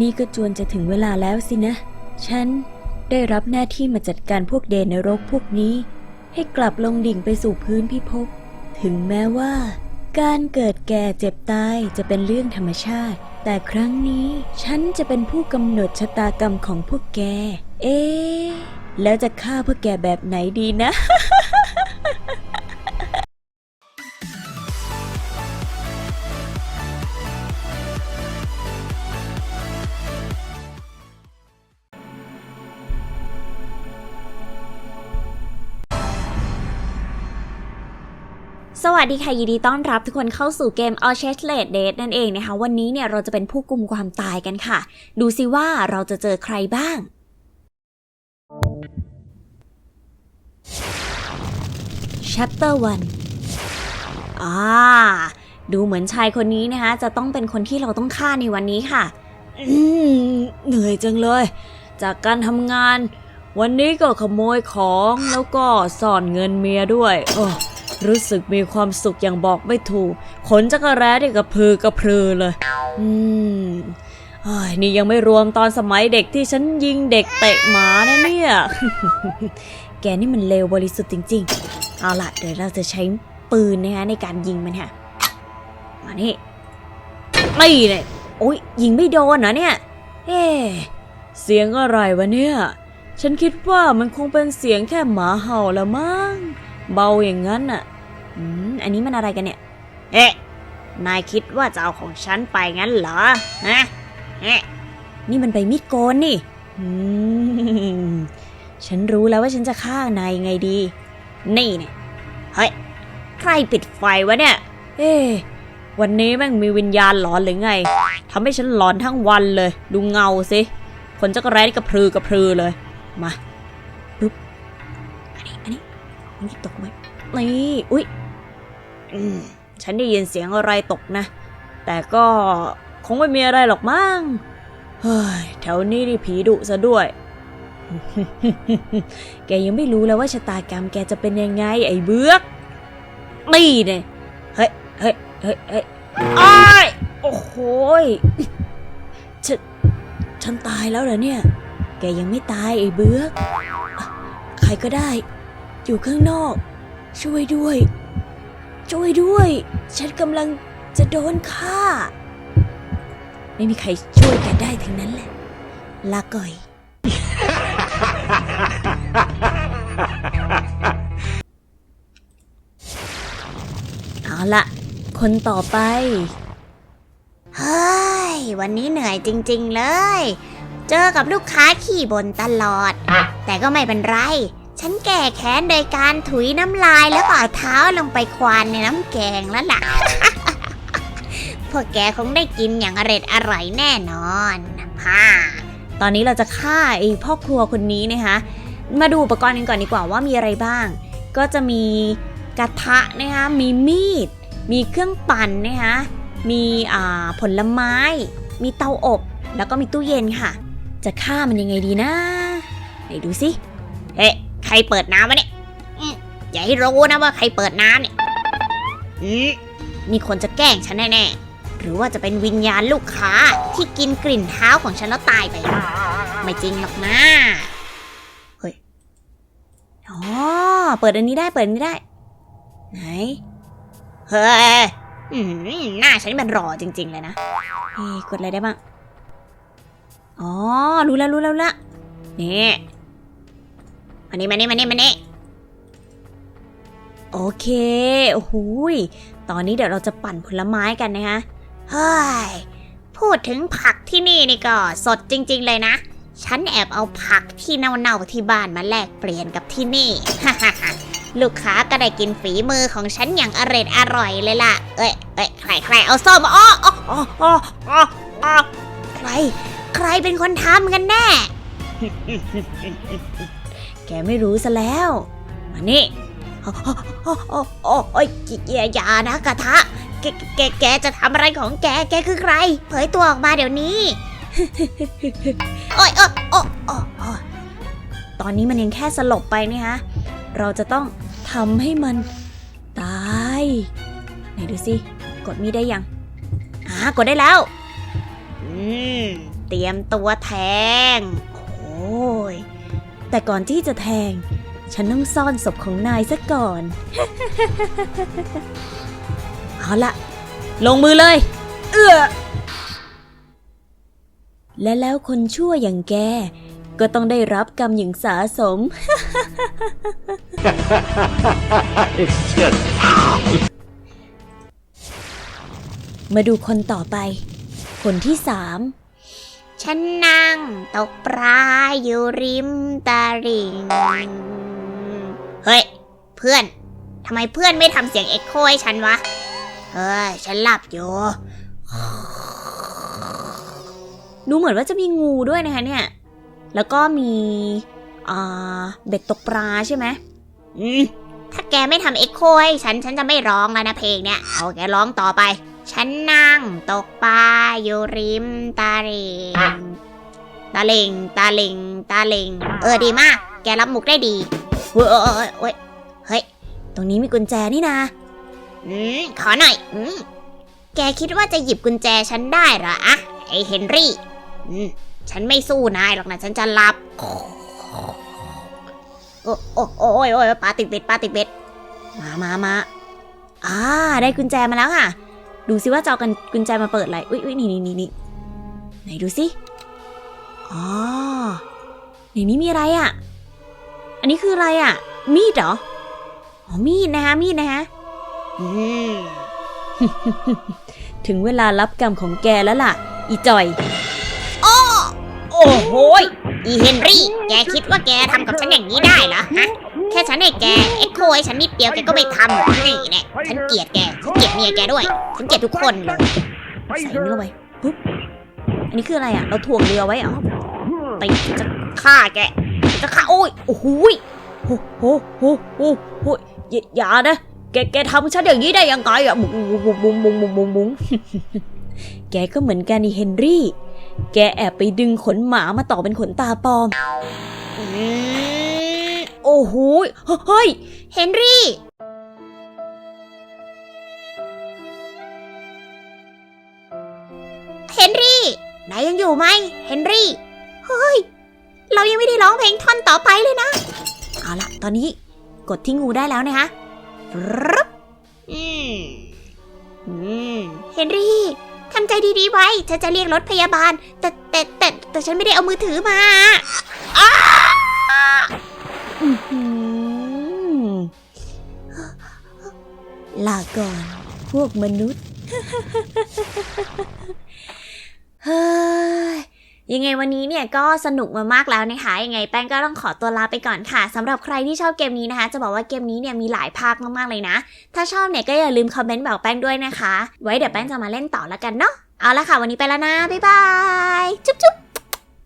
นี่ก็จวนจะถึงเวลาแล้วสินะ ฉันได้รับหน้าที่มาจัดการพวกเดนนรกพวกนี้ ให้กลับลงดิ่งไปสู่พื้นพิภพ ถึงแม้ว่า การเกิดแก่เจ็บตายจะเป็นเรื่องธรรมชาติ แต่ครั้งนี้ฉันจะเป็นผู้กำหนดชะตากรรมของพวกแก เอ๊แล้วจะฆ่าพวกแกแบบไหนดีนะ สวัสดีค่ะ ยินดีต้อนรับทุกคนเข้าสู่เกม a l c h e s l a t e Date นั่นเองนะคะ วันนี้เนี่ยเราจะเป็นผู้กุมความตายกันค่ะ ดูสิว่าเราจะเจอใครบ้าง Chapter 1อ่าดูเหมือนชายคนนี้นะคะจะต้องเป็นคนที่เราต้องฆ่าในวันนี้ค่ะเหนื่อยจังเลย จากการทำงาน วันนี้ก็ขโมยของแล้วก็ซ่อนเงินเมียด้วยโอ้ รู้สึกมีความสุขอย่างบอกไม่ถูก ขนจักรแร้ที่กระพือกระพือเลย อืมนี่ยังไม่รวมตอนสมัยเด็กที่ฉันยิงเด็กเตะหมานะเนี่ย แกนี่มันเลวบริสุทธิ์จริง ๆ เอาล่ะ เดี๋ยวเราจะใช้ปืนนะคะในการยิงมันค่ะ มานี่ไม่เลยโอ้ยยิงไม่โดนเหรอเนี่ย เอ๊เสียงอะไรวะเนี่ย ฉันคิดว่ามันคงเป็นเสียงแค่หมาเห่าละมั้ง เบาอย่างนั้นน่ะ อืม อันนี้มันอะไรกันเนี่ย เอ๊ะ นายคิดว่าจะเอาของฉันไปงั้นเหรอ ฮะ เอ๊ะ นี่มันไปมีดโกนนี่ อืม ฉันรู้แล้วว่าฉันจะฆ่านายยังไงดี นี่เนี่ย เฮ้ย ใครปิดไฟวะเนี่ย เอ๊ะวันนี้แม่งมีวิญญาณหลอนหรือไงทำให้ฉันหลอนทั้งวันเลย ดูเงาสิ คนจักรแร้นี่กระพือกระพือเลย มาปึ๊บ นี่ตกไหมนี่อุ๊ยอืมฉันได้ยินเสียงอะไรตกนะ แต่ก็คงไม่มีอะไรหรอกมั้งเฮ้ยแถวนี้นี่ผีดุซะด้วย แกยังไม่รู้แล้วว่าชะตากรรมแกจะเป็นยังไง ไอ้เบือกนี่เนี่ยเฮ้ยเฮ้ยเฮ้ยเฮ้ยอ้ายโอ้โหฉันฉันตายแล้วเหรอเนี่ย แกยังไม่ตายไอ้เบือกอะใครก็ได้ อยู่ข้างนอก ช่วยด้วย ช่วยด้วย ฉันกำลังจะโดนฆ่า ไม่มีใครช่วยแกได้ทั้งนั้นแหละ ลาก่อย เอาละคนต่อไปเฮ้ย วันนี้เหนื่อยจริง ๆ เลย เจอกับลูกค้าขี่บนตลอด แต่ก็ไม่เป็นไร ฉันแก้แค้นโดยการถุยน้ำลายแล้วก็เอาเท้าลงไปควานในน้ำแกงแล้วล่ะ พวกแกคงได้กินอย่างอร็ดอร่อยแน่นอนฮ่าตอนนี้เราจะฆ่าไอ้พ่อครัวคนนี้นะคะ มาดูอุปกรณ์กันก่อนดีกว่าว่ามีอะไรบ้าง ก็จะมีกระทะนะคะ มีมีด มีเครื่องปั่นนะคะ มีอ่าผลไม้ มีเตาอบ แล้วก็มีตู้เย็นค่ะ จะฆ่ามันยังไงดีนะ ไหนดูสิ เฮ้ ใครเปิดน้ำวะเนี่ยอืมอย่าให้รู้นะว่าใครเปิดน้ำเนี่ยอืมมีคนจะแกล้งฉันแน่ๆ หรือว่าจะเป็นวิญญาณลูกค้าที่กินกลิ่นเท้าของฉันแล้วตายไป ไม่จริงหรอกนะเฮ้ย อ๋อ เปิดอันนี้ได้เปิดอันนี้ได้ ไหน เฮ้ยอืมหน้าฉันนี่มันรอจริง ๆ เลยนะเฮ้ยกดอะไรได้บ้าง อ๋อ รู้แล้วรู้แล้วรู้แล้วนี่ มานี่มานี่มานี่มานี่โอเคโอ้โหยตอนนี้เดี๋ยวเราจะปั่นผลไม้กันนะคะเฮ้ยพูดถึงผักที่นี่นี่ก็สดจริง ๆ เลยนะ ฉันแอบเอาผักที่เน่าๆที่บ้านมาแลกเปลี่ยนกับที่นี่ ลูกค้าก็ได้กินฝีมือของฉันอย่างอร่อยอร่อยเลยล่ะ เอ้ยเอ้ยใครใครเอาส้มมอ้ออ้ออ้ออ้ออ้ออ้อใคร ใครเป็นคนทำกันแน่ แกไม่รู้ซะแล้วมานี่โอ้โอ้โอ้โอ้โอ้ยอย่าอย่านะกระทะ แกแกแกจะทำอะไรของแก แกคือใคร เผยตัวออกมาเดี๋ยวนี้ โอ้ยโอ้ยโอ้ยตอนนี้มันยังแค่สลบไปนี่ฮะ เราจะต้องทำให้มันตาย ไหนดูสิ กดมีได้ยังอ่ากดได้แล้ว อืม เตรียมตัวแทง โอ้ย แต่ก่อนที่จะแทง ฉันต้องซ่อนศพของนายซะก่อน เอาละลงมือเลย เอื้อ และแล้วคนชั่วอย่างแก ก็ต้องได้รับกรรมอย่างสาสม Shit. มาดูคนต่อไป คนที่สาม ฉันนั่งตกปลาอยู่ริมตาลิ่งเฮ้ย เพื่อนทำไมเพื่อนไม่ทำเสียงเอ็กโคให้ฉันวะ เฮ้ย ฉันหลับอยู่ ดูเหมือนว่าจะมีงูด้วยนะคะเนี่ย แล้วก็มีอ่าเบ็ดตกปลาใช่ไหมอืมถ้าแกไม่ทำเอ็กโคให้ฉัน ฉันจะไม่ร้องแล้วนะเพลงเนี่ย เอาแกร้องต่อไป ฉันนั่งตกปลาอยู่ริมตาเลงตาเลงตาเลงตาเลงเออดีมาก แกรับมุกได้ดีเฮ้ยเอ้ยเฮ้ยตรงนี้มีกุญแจนี่นะอืมขอหน่อยอืมแกคิดว่าจะหยิบกุญแจฉันได้เหรออะไอเฮนรี่อืมฉันไม่สู้นายหรอกนะฉันจะหลับ โอ้โอ้โอ้ยโอ้ยปลาติดเบ็ดปลาติดเบ็ดมามามาอ่าได้กุญแจมาแล้วค่ะ ดูซิว่าจะเอากันกุญแจมาเปิดอะไร อุ้ยอุ้ยนี่นี่นี่นี่ไหนดูสิ อ๋อ ในนี้มีอะไรอะ่ะ อันนี้คืออะไรอะ่ะ มีดเหรอ อ๋อ มีดนะคะมีดนะคะอืม ถึงเวลารับกรรมของแกแล้วล่ะ อีจอย โอ้โห อีเฮนรี่ แกคิดว่าแกทำกับฉันอย่างนี้ได้เหรอฮะ แค่ฉันให้แก เอ็กโคให้ฉันนิดเดียวแกก็ไม่ทำนี่แน่ฉันเกลียดแก ฉันเกลียดเมียแกด้วย ฉันเกลียดทุกคนเลยใส่นี่ลงไปปุ๊บ อันนี้คืออะไรอะ เราถ่วงเรือไว้เหรอไปจะฆ่าแก จะฆ่าโอ้ย โอ้โหยโอ้โหโอ้โหโอ้โหอย่าอย่านะ แก แกทำฉันอย่างนี้ได้ยังไงอะบุ้งบุ้งบุ้งบุ้งบุ้งบุ้งบุ้งแกก็เหมือนกันนี่เฮนรี่ แกแอบไปดึงขนหมามาต่อเป็นขนตาปลอม โอ้โห เฮ้ย เฮนรี่ เฮนรี่นายยังอยู่ไหม เฮนรี่ เฮ้ย เรายังไม่ได้ร้องเพลงท่อนต่อไปเลยนะ เอาละตอนนี้กดที่งูได้แล้วนะคะอืมอืมเฮนรี่ ทำใจดีๆไว้ ฉันจะเรียกรถพยาบาล แต่แต่แต่แต่ฉันไม่ได้เอามือถือมาอ้าอื้อหือลาก่อน พวกมนุษย์ เฮ้ย ยังไงวันนี้เนี่ยก็สนุกมามากแล้วนะคะ ยังไงแป้งก็ต้องขอตัวลาไปก่อนค่ะสำหรับใครที่ชอบเกมนี้นะคะ จะบอกว่าเกมนี้เนี่ยมีหลายภาคมากๆเลยนะ ถ้าชอบเนี่ยก็อย่าลืมคอมเมนต์บอกแป้งด้วยนะคะ ไว้เดี๋ยวแป้งจะมาเล่นต่อแล้วกันเนาะ เอาละค่ะ วันนี้ไปแล้วนะ บ๊ายบาย จุ๊บจุ๊บ